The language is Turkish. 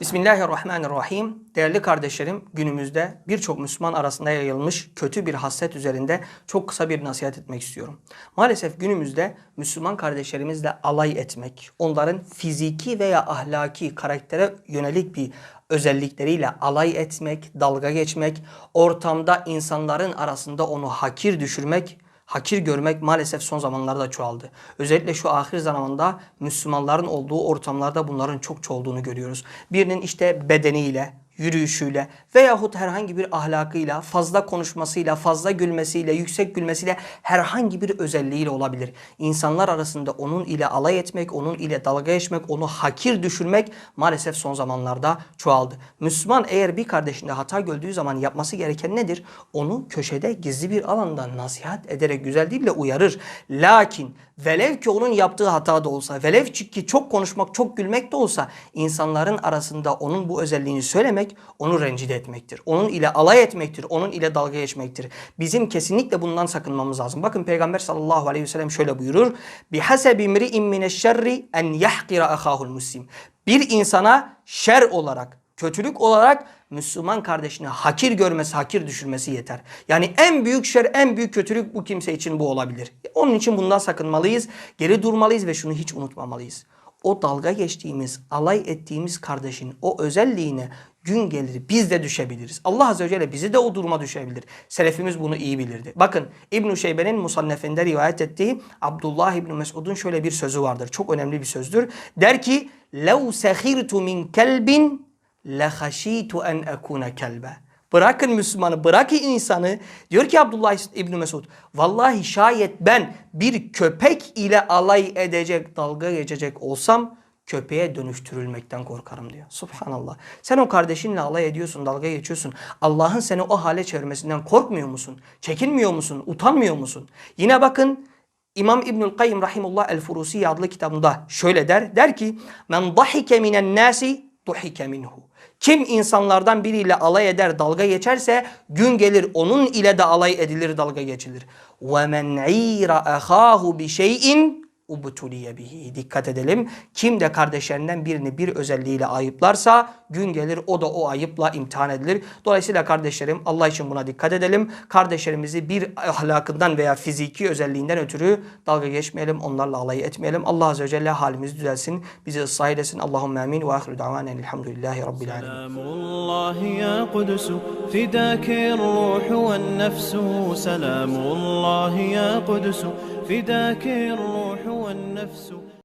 Bismillahirrahmanirrahim. Değerli kardeşlerim, günümüzde birçok Müslüman arasında yayılmış kötü bir hasret üzerinde çok kısa bir nasihat etmek istiyorum. Maalesef günümüzde Müslüman kardeşlerimizle alay etmek, onların fiziki veya ahlaki karaktere yönelik bir özellikleriyle alay etmek, dalga geçmek, ortamda insanların arasında onu hakir düşürmek hakir görmek maalesef son zamanlarda çoğaldı. Özellikle şu ahir zamanda Müslümanların olduğu ortamlarda bunların çok çoğalduğunu görüyoruz. Birinin işte bedeniyle, yürüyüşüyle veyahut herhangi bir ahlakıyla, fazla konuşmasıyla, fazla gülmesiyle, yüksek gülmesiyle herhangi bir özelliğiyle olabilir. İnsanlar arasında onun ile alay etmek, onun ile dalga geçmek, onu hakir düşürmek maalesef son zamanlarda çoğaldı. Müslüman eğer bir kardeşinde hata gördüğü zaman yapması gereken nedir? Onu köşede gizli bir alanda nasihat ederek güzel dille uyarır. Lakin velev ki onun yaptığı hata da olsa, velev ki çok konuşmak, çok gülmek de olsa insanların arasında onun bu özelliğini söylemek onu rencide etmektir. Onun ile alay etmektir. Onun ile dalga geçmektir. Bizim kesinlikle bundan sakınmamız lazım. Bakın Peygamber sallallahu aleyhi ve sellem şöyle buyurur. Bihasebi mri'in mineşşerri en yahkira ahahul muslim. Bir insana şer olarak, kötülük olarak Müslüman kardeşini hakir görmesi, hakir düşürmesi yeter. Yani en büyük şer, en büyük kötülük bu kimse için bu olabilir. Onun için bundan sakınmalıyız, geri durmalıyız ve şunu hiç unutmamalıyız O dalga geçtiğimiz, alay ettiğimiz kardeşin o özelliğine gün gelir biz de düşebiliriz. Allah Azze ve Celle bizi de o duruma düşebilir. Selefimiz bunu iyi bilirdi. Bakın İbn-i Şeybe'nin Musannef'inde rivayet ettiği Abdullah İbn Mesud'un şöyle bir sözü vardır. Çok önemli bir sözdür. Der ki لَوْ سَخِرْتُ مِنْ كَلْبٍ لَخَشِيتُ اَنْ اَكُونَ كَلْبًا Bırakın Müslümanı, bırakın insanı. Diyor ki Abdullah İbni Mesud, vallahi şayet ben bir köpek ile alay edecek, dalga geçecek olsam köpeğe dönüştürülmekten korkarım diyor. Subhanallah. Sen o kardeşinle alay ediyorsun, dalga geçiyorsun. Allah'ın seni o hale çevirmesinden korkmuyor musun? Çekinmiyor musun? Utanmıyor musun? Yine bakın İmam İbnül Kayyim Rahimullah El-Furusi adlı kitabında şöyle der. Der ki, Men dahike minen nasi duhike minhu. Kim insanlardan biriyle alay eder, dalga geçerse gün gelir onun ile de alay edilir, dalga geçilir. وَمَنْ عِيرَ أَخَاهُ بِشَيْءٍ ubtuliye bihi. Dikkat edelim. Kim de kardeşlerinden birini bir özelliğiyle ayıplarsa gün gelir o da o ayıpla imtihan edilir. Dolayısıyla kardeşlerim Allah için buna dikkat edelim. Kardeşlerimizi bir ahlakından veya fiziki özelliğinden ötürü dalga geçmeyelim. Onlarla alay etmeyelim. Allah Azze ve Celle halimiz düzelsin. Bizi ıslah eylesin. Allahümme amin. Ve ahiru davanen elhamdülillahi rabbil alemin. Selamullah ya Kudüs fidake ruhu ve nefsu Selamullah ya Kudüs فداك الروح والنفس